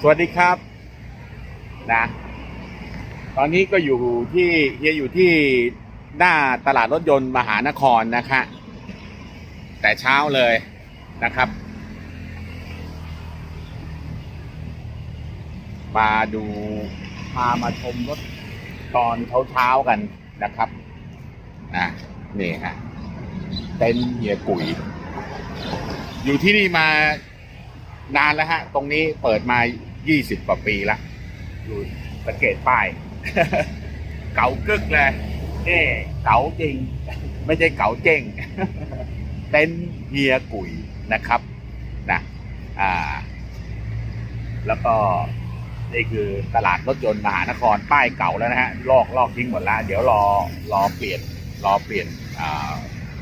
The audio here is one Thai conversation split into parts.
สวัสดีครับ นะ ตอนนี้ก็อยู่ที่เฮียอยู่ที่หน้าตลาดรถยนต์มหานครนะคะ แต่เช้าเลยนะครับ มาดูพามาชมรถตอนเช้าๆกันนะครับอะนี่ฮะเต็นเฮียกุ๋ยอยู่ที่นี่มา นานแล้วฮะ ตรงนี้เปิดมา 20 กว่าปีแล้วดูสังเกตป้าย เก๋ากึกเลยนี่เก๋าจริง ไม่ใช่เก๋าเจ้ง เต็นท์เฮียกุ๋ยนะครับนะอ่า แล้วก็นี่คือตลาดรถยนต์มหานครป้ายเก่าแล้วนะฮะ ลอกลอกทิ้งหมดแล้วเดี๋ยวรอรอเปลี่ยนรอเปลี่ยนอ่า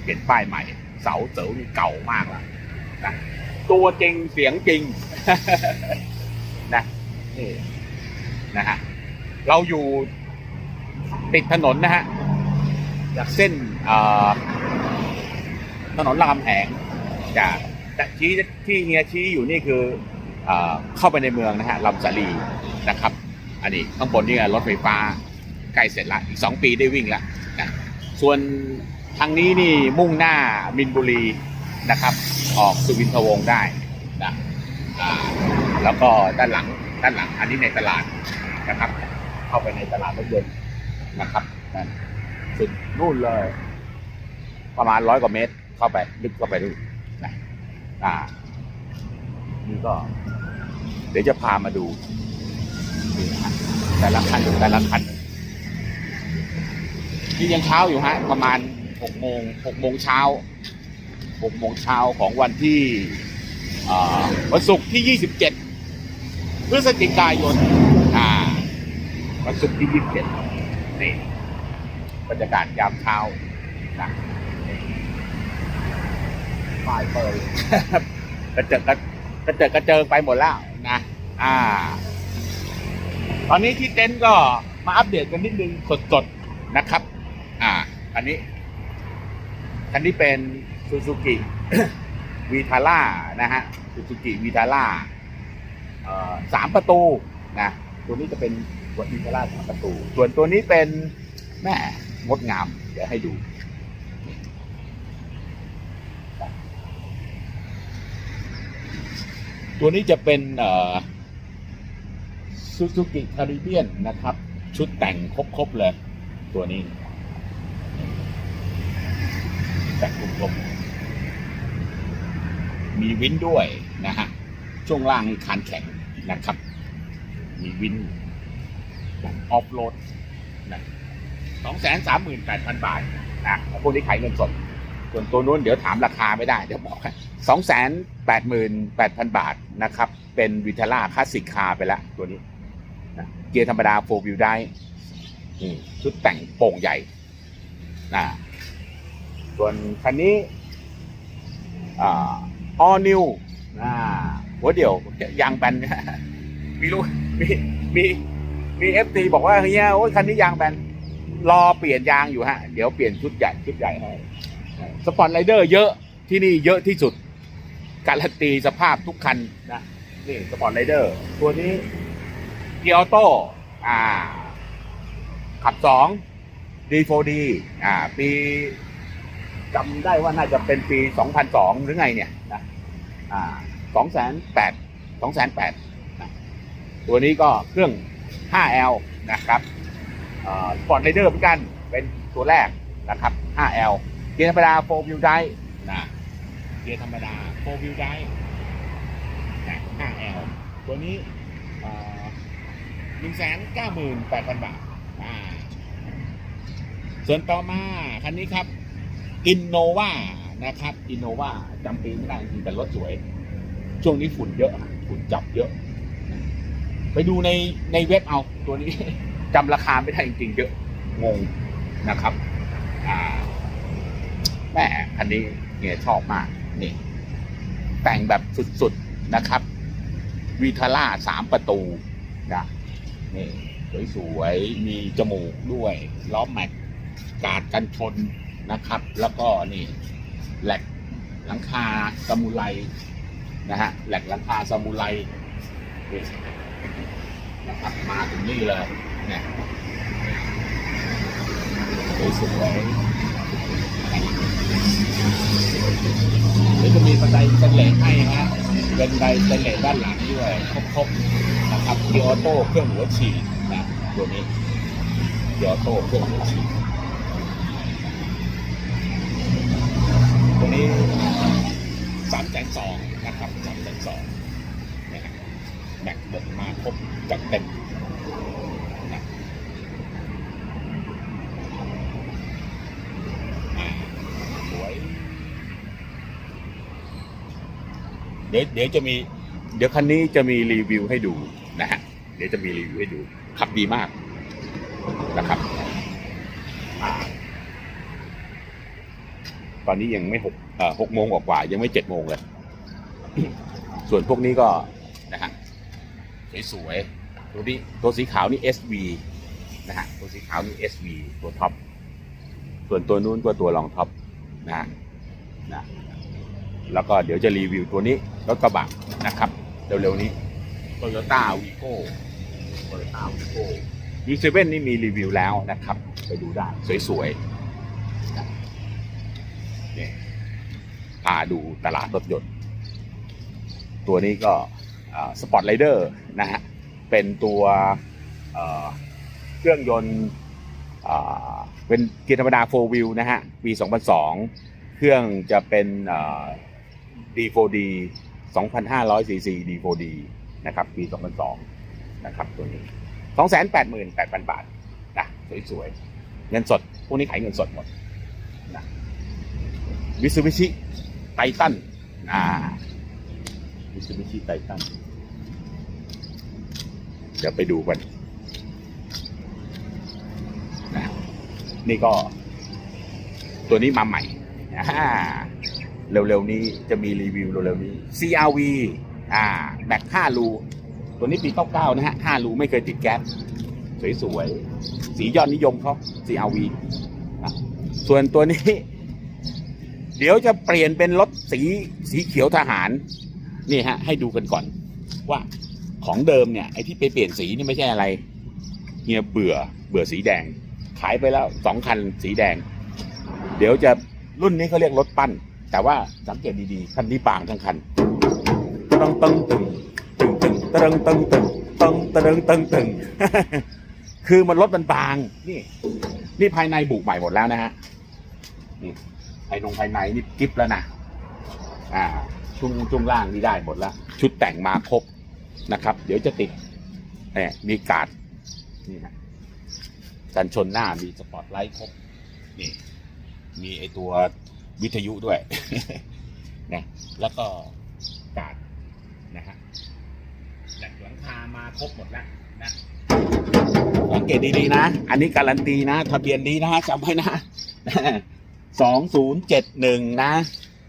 เปลี่ยนป้ายใหม่ เสาเสานี่เก่ามากแล้วนะ ตัวจริงเสียงจริงนะนี่นะฮะเราอยู่ติดถนนนะฮะจากเส้นถนนรามแหงจากชี้ที่เฮียชี้อยู่นี่คือเอ่อเข้าไปในเมืองนะฮะลำสาลีนะครับ อันนี้ข้างบนนี่รถไฟฟ้าใกล้เสร็จละอีกสองปีได้วิ่งละนะส่วนทางนี้นี่มุ่งหน้ามินบุรี นะครับ ออกสุวินทวงศ์ได้นะแล้วก็ด้านหลังด้านหลังอันนี้ในตลาดนะครับ เข้าไปในตลาดรถยนต์นะครับนั่นสุดนู่นเลย ประมาณร้อยกว่าเมตร เข้าไปลึกเข้าไปดูนะอ่านี่ก็ เดี๋ยวจะพามาดูนี่นะฮะแต่ละคันแต่ละคันนี่ยังเช้าอยู่ฮะ ประมาณหกโมงหกโมงเช้า หกโมงเช้าของวันที่อ่าวันศุกร์ที่ยี่สิบเจ็ดพฤศจิกายนอ่าวันศุกร์ที่ยี่สิบเจ็ดนี่บรรยากาศยามเช้านะนี่ปลายเปิดกระเจิดกระกระเจิดกระเจิงไปหมดแล้วนะอ่า ตอนนี้ที่เต็นท์ก็มาอัปเดตกันนิดนึงสดๆนะครับ อ่า อันนี้คันนี้เป็น ซูซูกิวีทาร่านะฮะซูซูกิวีทาร่าสามประตูนะตัวนี้จะเป็นวีทาร่าสามประตู ส่วนตัวนี้เป็นแม่งดงาม เดี๋ยวให้ดูตัวนี้จะเป็นซูซูกิคาริเบียนนะครับ ชุดแต่งครบ ๆ เลย ตัวนี้ แต่งครบๆมีวินด้วยนะฮะ ช่วงล่างคานแข็งนะครับ มีวินออฟโรดนะสองแสนสามหมื่นแปดพันบาทนะพวกนี้ขายเงินสด ส่วนตัวนู้นเดี๋ยวถามราคาไม่ได้ เดี๋ยวบอกสองแสนแปดหมื่นแปดพันบาทนะครับ เป็นวิทาร่าคลาสสิกคาไปแล้วตัวนี้นะเกียร์ธรรมดาโฟวิวได้ชุดแต่งโป่งใหญ่นะ ส่วนคันนี้อ่าออนิวอ่าหัวเดี่ยวยางแบนมีลูกมีมีมีเอฟตีบอกว่าเฮียโอ้ยคันนี้ยางแบนรอเปลี่ยนยางอยู่ฮะ เดี๋ยวเปลี่ยนชุดใหญ่ชุดใหญ่ให้สปอร์ตไรเดอร์เยอะที่นี่เยอะที่สุด การันตีสภาพทุกคันนะนี่สปอร์ตไรเดอร์ตัวนี้เกียร์ออโต้อ่า ขับสอง D4D อ่า ปี จำได้ว่าน่าจะเป็นปี 2002 หรือไงเนี่ยนะอ่าสองแสนแปดสองแสนแปดตัวนี้ก็เครื่อง 5L นะครับสปอร์ตไรเดอร์เหมือนกันเป็นตัวแรกนะครับ 5L เกียร์ธรรมดาโฟวิวได้นะเกียร์ธรรมดาโฟวิวได้นะ 5L ตัวนี้หนึ่งแสนเก้าหมื่นแปดพันบาทส่วนต่อมาคันนี้ครับ Innova นะครับ Innova จำปีไม่ได้จริงแต่รถสวย ช่วงนี้ฝุ่นเยอะฝุ่นจับเยอะ ไปดูในในเว็บเอาตัวนี้จำราคาไม่ได้จริงๆเยอะงงนะครับแม่คันนี้เนี่ยชอบมากนี่ แต่งแบบสุดๆนะครับวีทาร่าสามประตูนะนี่สวยๆมีจมูกด้วย ล้อแม็กกาดกันชน นะครับ แล้วก็นี่แหลกหลังคาสมุไรนะฮะแหลกหลังคาซามูไรนี่นะครับมาถึงนี่เลยเนี่ยสวยๆเดี๋ยวจะมีบันไดสแตนเหลสให้ฮะเป็นบันไดสแตนเหลสด้านหลังด้วยครบๆนะครับเกียร์ออโต้เครื่องหัวฉีดนะตัวนี้เกียร์ออโต้เครื่องหัวฉีด ตัว นี้สามแสนสองนะครับสามแสนสองนะฮะแม็กบดมาครบจัดเต็มนะสวยเดี๋ยวเดี๋ยวจะมี เดี๋ยวคันนี้จะมีรีวิวให้ดูนะฮะเดี๋ยวจะมีรีวิวให้ดูขับดีมากนะครับอ่า ตอนนี้ยังไม่หกหกโมงกว่าๆยังไม่เจ็ดโมงเลย ส่วนพวกนี้ก็นะฮะสวยๆตัวนี้ตัวสีขาวนี่ SV นะฮะตัวสีขาวนี่ SV ตัวท็อปส่วนตัวนู้นก็ตัวรองท็อปนะฮะนะแล้วก็เดี๋ยวจะรีวิวตัวนี้รถกระบะนะครับ เร็วๆนี้ Toyota Vigo Toyota Vigo V7 นี่มีรีวิวแล้วนะครับ ไปดูได้สวยๆ เนี่ยพาดูตลาดรถยนต์ ตัวนี้ก็สปอตไรเดอร์นะฮะ เป็นตัวเครื่องยนต์เป็นเกียร์ธรรมดา 4 wheel นะฮะ ปี 2002 เครื่องจะเป็นเอ่อ D4D 2,500 cc D4D นะครับ ปี 2002 นะครับตัวนี้ 288,000 บาทนะสวยๆ เงินสด พวกนี้ขายเงินสดหมด มิซูบิชิไททันอ่ามิซูบิชิไททันเดี๋ยวไปดูกันนะนี่ก็ ตัวนี้มาใหม่อ่าเร็วๆนี้จะมีรีวิวเร็วๆนี้ CRV อ่า แบก5รูตัวนี้ปี 99 นะฮะ 5 รูไม่เคยติดแก๊ส สวยๆ สียอดนิยมเขา CRV ส่วนตัวนี้ เดี๋ยวจะเปลี่ยนเป็นรถสีสีเขียวทหาร นี่ฮะ ให้ดูกันก่อน ว่าของเดิมเนี่ยไอ้ที่ไปเปลี่ยนสีนี่ไม่ใช่อะไรเฮียเบื่อเบื่อสีแดง ขายไปแล้วสองคันสีแดง เดี๋ยวจะรุ่นนี้เขาเรียกรถปั้น แต่ว่าสังเกตดีๆคันนี้บางทั้งคันตึงตึงตึงตึงตึงตึงตึงตึงตึงตึงตึงตึงคือมันรถมันบาง นี่ นี่ภายในบุกใหม่หมดแล้วนะฮะ ภายนงภายในนี่กิฟแล้วนะอ่าช่วงช่วงล่างนี่ได้หมดแล้ว ชุดแต่งมาครบนะครับ เดี๋ยวจะติดเนี่ยมีการ์ดนี่ฮะกันชนหน้ามีสปอตไลท์ครบนี่มีไอตัววิทยุด้วยนะแล้วก็การ์ดนะฮะหลกหลังคามาครบหมดแล้วนะสังเกตดีๆนะ อันนี้การันตีนะ ทะเบียนดีนะจำไว้นะ สองศูนย์เจ็ดหนึ่งนะ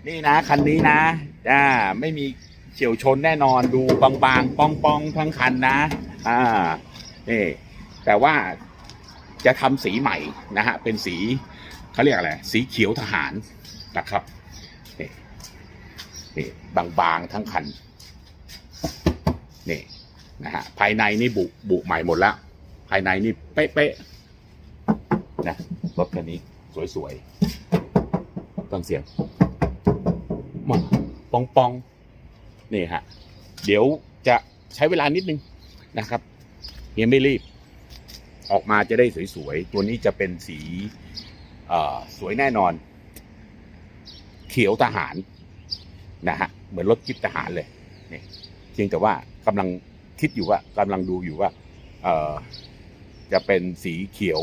นี่นะ คันนี้นะอ่าไม่มีเฉียวชนแน่นอนดูบางๆปองๆทั้งคันนะอ่านี่แต่ว่าจะทำสีใหม่นะฮะเป็นสีเขาเรียกอะไรสีเขียวทหารนะครับนี่นี่บางๆทั้งคันนี่นะฮะภายในนี่บุบุใหม่หมดแล้ว ภายในนี่เป๊ะๆนะรถคันนี้สวยๆ ฟังเสียงมาปองปองนี่ฮะ เดี๋ยวจะใช้เวลานิดนึงนะครับยังไม่รีบ ออกมาจะได้สวยๆ ตัวนี้จะเป็นสีสวยแน่นอน เขียวทหารนะฮะเหมือนรถจิ๊บทหารเลยนี่เพียงแต่ว่ากำลังคิดอยู่ว่ากำลังดูอยู่ว่าเออจะเป็นสีเขียว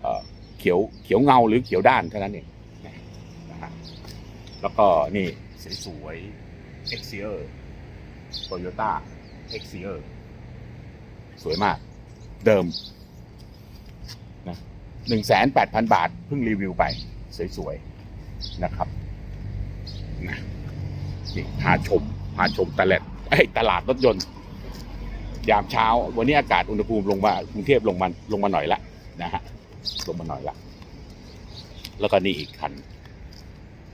เเขียวเขียวเงาหรือเขียวด้านเท่านั้นเอง แล้วก็นี่สวยๆ Exia Toyota Exia สวยมาก เดิมนะหนึ่งแสนแปดพันบาท เพิ่งรีวิวไป สวยๆ นะครับนะนี่พาชมพาชมตลาดไอ้ยตลาดรถยนต์ ยามเช้า วันนี้อากาศอุณหภูมิลงมากรุงเทพลงมาลงมาหน่อยละนะฮะลงมาหน่อยละแล้วก็นี่อีกคัน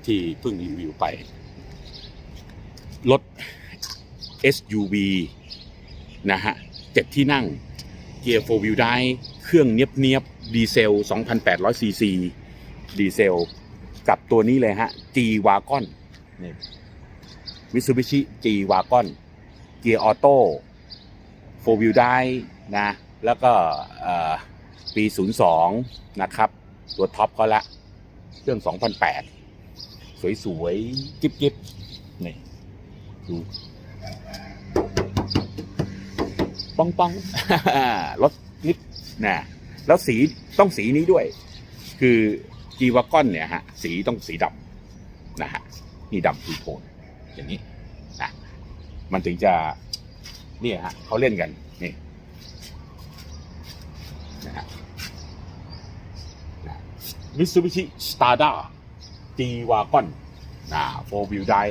ที่เพิ่งรีวิวไป รถ SUV นะฮะเจ็ดที่นั่ง เกียร์โฟวิวได้ เครื่องเนียบเนียบดีเซล 2,800ซีซีดีเซล กับตัวนี้เลยฮะ G Wagon นี่มิตซูบิชิ G Wagon เกียร์ออโต้โฟวิวได้นะ แล้วก็ปี 02 นะครับ ตัวท็อปเขาละ เครื่อง 2,800 สวยๆกิ๊บๆนี่ดูป้องป้องรถนิดนะแล้วสีต้องสีนี้ด้วย คือจีวากอนเนี่ยฮะสีต้องสีดำนะฮะนี่ดำทูโทนอย่างนี้นะมันถึงจะเนี่ยฮะเขาเล่นกันนี่นะฮะมิตซูบิชิสตาร์ด้า จีวากอนนะโฟวิวได้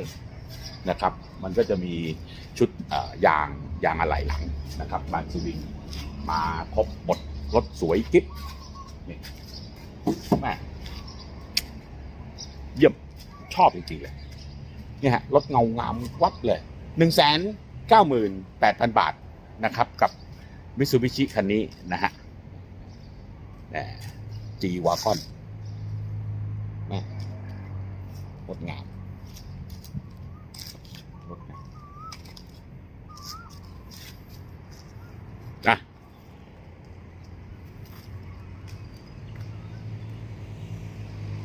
นะครับ มันก็จะมีชุดยางยางอะไหล่หลังนะครับบานสวิงมาครบหมดรถสวยกิ๊บนี่แม่เยี่ยมชอบจริงๆเลยเนี่ยฮะรถเงางามวับเลยหนึ่งแสนเก้าหมื่นแปดพันบาทนะครับ กับมิ t ูบิชิคันนี้นะฮะจีวากอนรถ งามรถงามอะ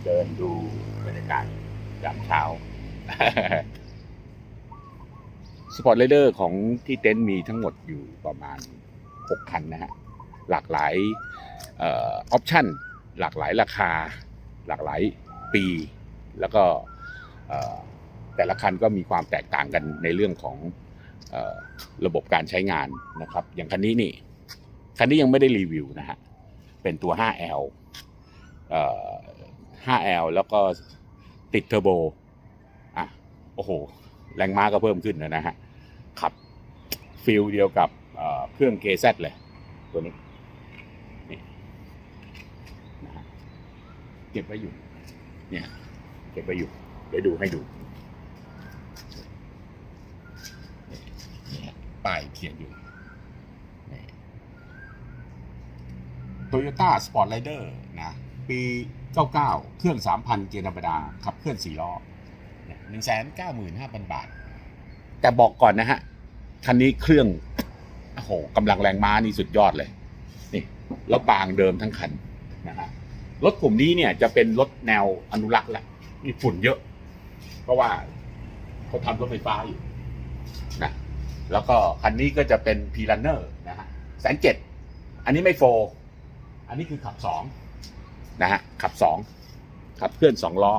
เดินดูบรรยากาศยามเช้าสปอร์ตเลเดอร์ของที่เต็นท์มีทั้งหมดอยู่ประมาณ 6 คันนะฮะ หลากหลายออปชั่น หลากหลายราคา หลากหลายปี แล้วก็ แต่ละคันก็มีความแตกต่างกันในเรื่องของอระบบการใช้งานนะครับ อย่างคันนี้นี่ คันนี้ยังไม่ได้รีวิวนะฮะ เป็นตัว 5L 5L แล้วก็ติดเทอร์โบ อะ โอ้โห แรงม้าก็เพิ่มขึ้นนะฮะ ขับฟิลเดียวกับเเครื่อง KZ เลย ตัวนี้นี่นะฮะเก็บไว้อยู่ เนี่ย เก็บไว้อยู่ เดี๋ยวดูให้ดูนี่นี่ฮะป้ายเขียนอยู่โตโยต้าสปอร์ตไรเดอร์นะ ปี 99 เครื่อง 3,000 เกียร์ธรรมดา ขับเคลื่อน 4 ล้อหนึ่งแสนเก้าหมื่นห้าพันบาท แต่บอกก่อนนะฮะ คันนี้เครื่อง โอ้โหกำลังแรงม้านี่สุดยอดเลย นี่แล้วบางเดิมทั้งคันนะฮะ รถกลุ่มนี้เนี่ยจะเป็นรถแนวอนุรักษ์แหละมีฝุ่นเยอะ เพราะว่าเขาทำรถไฟฟ้าอยู่นะแล้วก็คันนี้ก็จะเป็นพีรันเนอร์นะฮะแสนเจ็ดอันนี้ไม่โฟร์อันนี้คือขับสองนะฮะขับสองขับเคลื่อนสองล้อ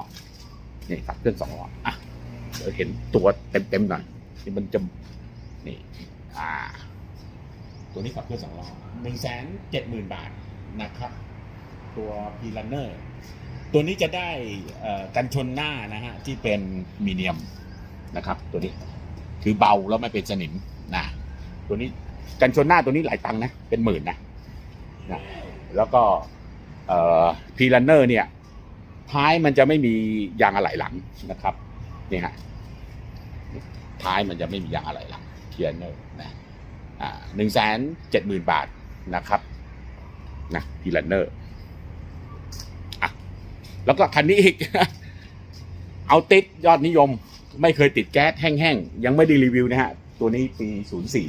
นี่ขับเคลื่อนสองล้ออะเดี๋ยวเห็นตัวเต็มๆหน่อยนี่มันจะนี่อ่า ตัวนี้ขับเคลื่อนสองล้อหนึ่งแสนเจ็ดหมื่นบาทนะครับ ตัวพีลันเนอร์ ตัวนี้จะได้กันชนหน้านะฮะที่เป็นมีเนียมนะครับตัวนี้คือเบาแล้วไม่เป็นสนิมนะตัวนี้กันชนหน้าตัวนี้หลายตังค์นะเป็นหมื่นนะนะแล้วก็พีลันเนอร์เนี่ยท้ายมันจะไม่มียางอะไหล่หลังนะครับนี่ฮะท้ายมันจะไม่มียางอะไหล่หลังเทียนเนอร์นะอ่าหนึ่งแสนเจ็ดหมื่นบาทนะครับนะพีลันเนอร์ แล้วก็คันนี้อีก เอาติดยอดนิยม ไม่เคยติดแก๊สแห้งๆ ยังไม่ได้รีวิวนะฮะ ตัวนี้ปีศูนย์สี่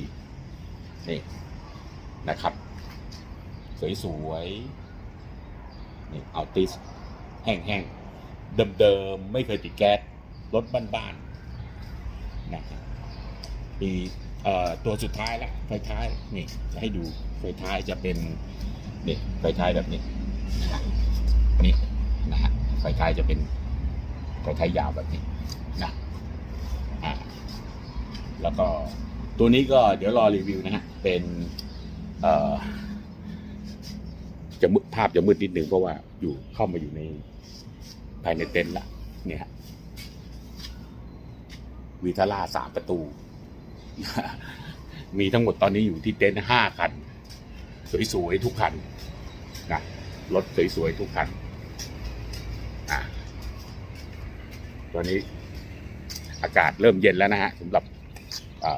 นี่นะครับ สวยๆ นี่เอาติสแห้งๆ เดิมๆ ไม่เคยติดแก๊สรถบ้านๆนะครับปีตัวสุดท้ายละไฟท้ายนี่จะให้ดูไฟท้ายจะเป็นนี่ไฟท้ายแบบนี้นี่ นะฮะไฟท้ายจะเป็นไฟท้ายยาวแบบนี้นะอ่าแล้วก็ตัวนี้ก็เดี๋ยวรอรีวิวนะฮะเป็นเอ่อจะมืดภาพจะมืดนิดนึงเพราะว่าอยู่เข้ามาอยู่ในภายในเต็นท์ละเนี่ยวีทาร่าสามประตู มีทั้งหมดตอนนี้อยู่ที่เต็นท์ห้าคัน สวยๆทุกคันนะรถสวยๆทุกคันอะ ตอนนี้อากาศเริ่มเย็นแล้วนะฮะสำหรับ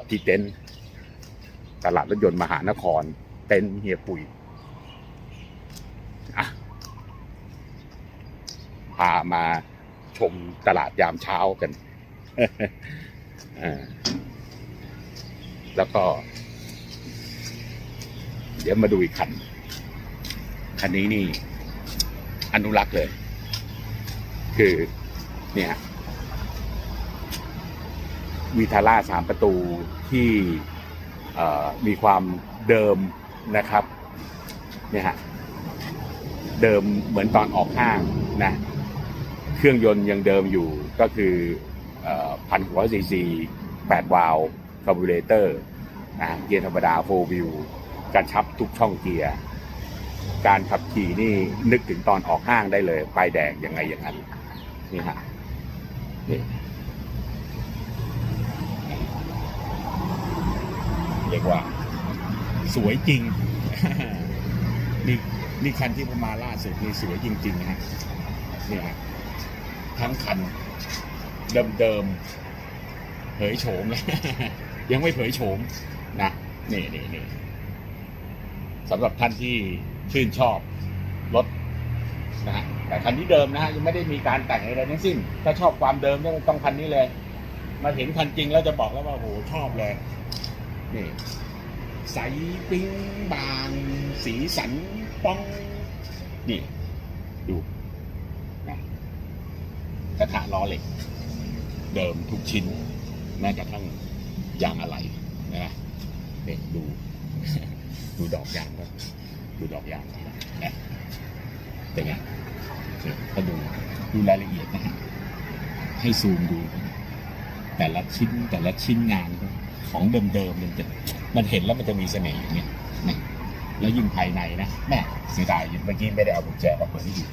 ที่เต็นท์ตลาดรถยนต์มหานคร เต็นท์เฮียปุ๋ยพามาชมตลาดยามเช้ากัน แล้วก็ เดี๋ยวมาดูอีกคัน คันนี้นี่ อนุรักษ์เลย คือเนี่ย วีทาร่าสามประตูที่มีความเดิมนะครับเนี่ยฮะเดิมเหมือนตอนออกห้างนะเครื่องยนต์ยังเดิมอยู่ก็คือพันหัวซีซีแปดวาล์วคาร์บูเรเตอร์นะเกียร์ธรรมดาโฟวิวกระชับทุกช่องเกียร์ การขับขี่นี่นึกถึงตอนออกห้างได้เลยป้ายแดงยังไงอย่างนั้นนี่ฮะนี่ เรียกว่า สวยจริง นี่นี่คันที่ผมมาล่าสุดนี่สวยจริงๆนะฮะเนี่ยฮะทั้งคัน เดิมๆเผยโฉมเลยยังไม่เผยโฉมนะนี่นี่นี่สำหรับท่านที่ชื่นชอบรถนะฮะแต่คันนี้เดิมนะฮะยังไม่ได้มีการแต่งอะไรทั้งสิ้น ถ้าชอบความเดิมก็ต้องคันนี้เลย มาเห็นคันจริงแล้วจะบอกแล้วว่าโหชอบเลย นี่ใสปิ้งบาง สีสันป้อง นี่ดูนะกระทะล้อเหล็ก เดิมทุกชิ้น แม้กระทั่งยางอะไรนะนี่ดู ดูดอกยางครับดูดอกยางนะเป็นไงก็ดูดูรายละเอียดนะฮะให้ซูมดู แต่ละชิ้นแต่ละชิ้นงาน ของเดิมๆมันจะมันเห็นแล้วมันจะมีเสน่ห์อย่างเงี้ยนะแล้วยิ่งภายในนะแม่เสียดายเมื่อกี้ไม่ได้เอากุญแจมาเปิดให้ดู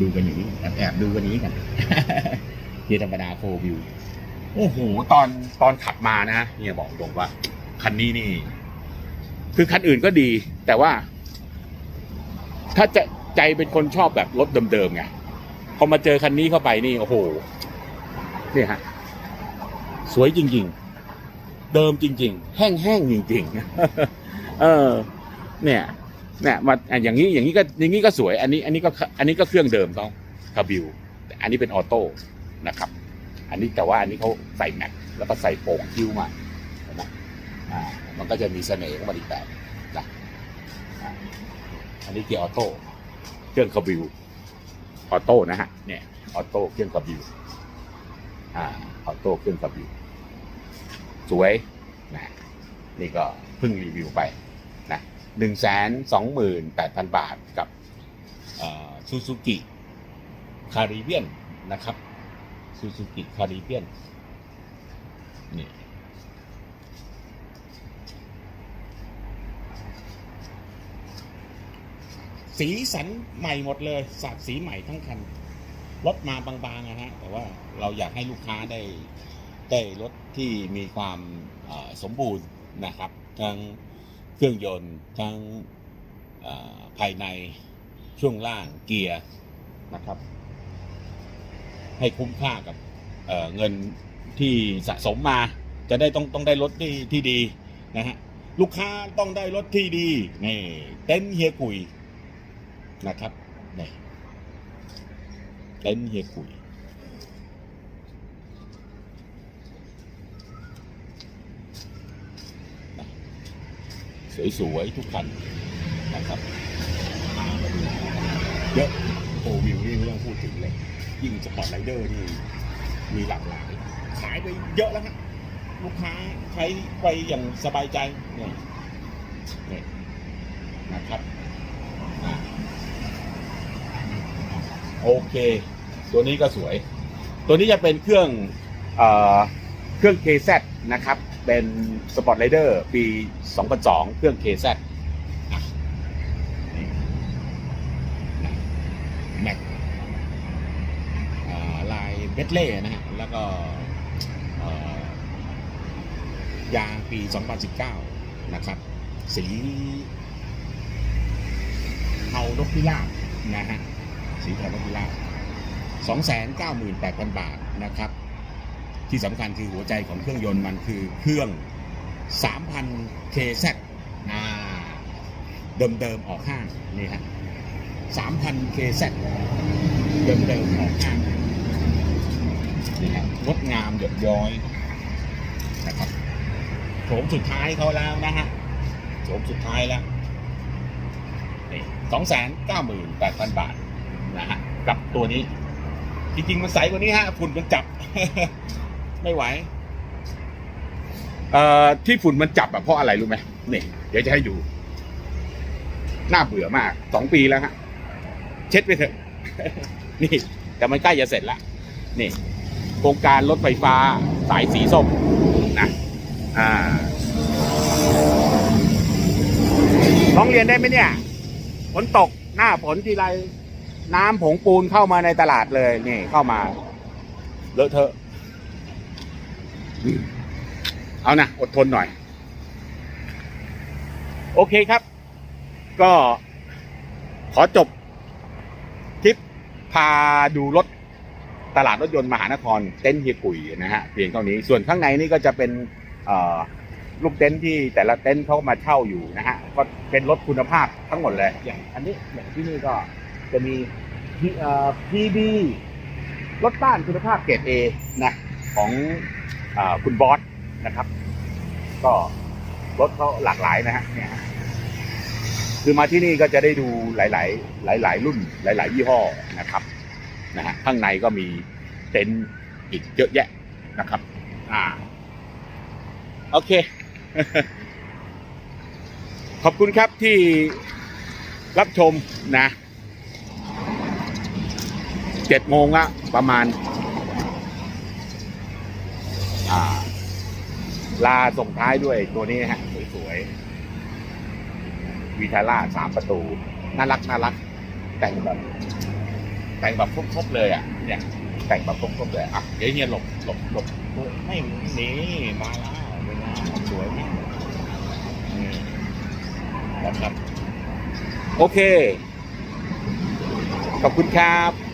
ดูกันอย่างนี้แอบแอบดูกันนี้กันเฮียธรรมดาโฟวิวโอ้โหตอนตอนขับมานะเฮียบอกตรงว่า คันนี้นี่ คือคันอื่นก็ดี แต่ว่า ถ้าจะใจเป็นคนชอบแบบรถเดิมๆไงพอมาเจอคันนี้เข้าไปนี่ โอ้โหนี่ฮะ สวยจริง ๆ เดิมจริง ๆ แห้งๆจริงๆ เออ เนี่ย เนี่ยมาอะอย่างนี้อย่างนี้ก็อย่างนี้ก็สวย อันนี้ อันนี้ก็อันนี้ก็เครื่องเดิมเขาคาบิวแต่อันนี้เป็นออโต้นะครับ อันนี้แต่ว่าอันนี้เขาใส่แม็กแล้วก็ใส่โป่งคิ้วมาเห็นไหมอ่า มันก็จะมีเสน่ห์ของมันอีกแบบนะอันนี้เกียร์ออโต้เครื่องคาบิวออโต้นะฮะเนี่ยออโต้เครื่องคาบิวอ่าออโต้เครื่องคาบิว สวยนะนี่ก็เพิ่งรีวิวไปนะหนึ่งแสนสองหมื่นแปดพันบาทกับซูซูกิคาริเบียนนะครับซูซูกิคาริเบียนนี่สีสันใหม่หมดเลยสัดสีใหม่ทั้งคันรถมาบางๆนะฮะแต่ว่าเราอยากให้ลูกค้าได้ได้รถ ที่มีความสมบูรณ์นะครับ ทั้งเครื่องยนต์ทั้งภายในช่วงล่างเกียร์นะครับ ให้คุ้มค่ากับเเงินที่สะสมมา จะได้ต้องต้องได้รถที่ที่ดีนะฮะลูกค้าต้องได้รถที่ดีนี่เต็นเฮียกุยนะครับนี่เต็นเฮียกุย สวยๆทุกคันนะครับมาดูเยอะโอวิวนี่ไม่ต้องพูดถึงเลย ยิ่งสปอร์ตไรเดอร์นี่มีหลากหลาย ขายไปเยอะแล้วฮะลูกค้าใช้ไปอย่างสบายใจเนี่ยเนี่ยนะครับโอเค ตัวนี้ก็สวย ตัวนี้จะเป็นเครื่องเอเครื่อง KZ นะครับ เป็นสปอร์ตไรเดอร์ปี 2002 เครื่อง KZ แม็กลายเบดเล่นะฮะ แล้วก็ยางปี 2019 นะครับ สีเทานกพิราบนะฮะ สีเทานกพิราบ298,000 บาทนะครับ ที่สำคัญคือหัวใจของเครื่องยนต์มันคือเครื่อง 3,000 KZ อ่าเดิมๆออกห้างนี่ฮะ3,000 KZ เดิมๆออกห้างนี่ฮะงดงามหยดย้อยนะครับโฉมสุดท้ายเขาแล้วนะฮะโฉมสุดท้ายแล้วสองแสนเก้าหมื่นแปดพันบาทนะฮะกับตัวนี้ จริงๆ มันใสกว่านี้ฮะฝุ่นมันจับ ไม่ไหวเอ่อที่ฝุ่นมันจับอะเพราะอะไรรู้ไหมนี่เดี๋ยวจะให้ดู น่าเบื่อมากสองปีแล้วฮะเช็ดไปเถอะ นี่ แต่มันใกล้จะเสร็จแล้วนี่ โครงการรถไฟฟ้าสายสีส้มนะอ่าร้องเรียนได้ไหมเนี่ยฝนตกหน้าฝนทีไร น้ำผงปูนเข้ามาในตลาดเลย นี่เข้ามาเลอะเทอะ เอานะอดทนหน่อย โอเคครับ ก็ขอจบทริปพาดูรถตลาดรถยนต์มหานครเต็นท์เฮียกุยนะฮะเพียงเท่านี้ส่วนข้างในนี่ก็จะเป็นลูกเต็นท์ที่แต่ละเต็นท์เขามาเช่าอยู่นะฮะก็เป็นรถคุณภาพทั้งหมดเลยอย่างอันนี้อย่างที่นี่ก็จะมี P- เอ่อ PB รถต้านคุณภาพเกรด A นะของ คุณบอสนะครับ ก็รถเขาหลากหลายนะฮะเนี่ยคือมาที่นี่ก็จะได้ดูหลาย ๆ หลาย ๆ รุ่นหลาย ๆ ยี่ห้อนะครับนะฮะข้างในก็มีเต็นท์อีกเยอะแยะนะครับ อ่า โอเค ขอบคุณครับที่รับชมนะเจ็ดโมงละประมาณ อ่า ลาส่งท้ายด้วยตัวนี้ฮะ สวยๆวีทาร่าสามประตู น่ารักน่ารัก แต่งแบบแต่งแบบครบๆเลยอะ เนี่ย แต่งแบบครบๆเลยอะเดี๋ยวเฮียหลบหลบหลบไม่หนีมาแล้วเวลาสวยนี่นี่นะครับ โอเค ขอบคุณครับ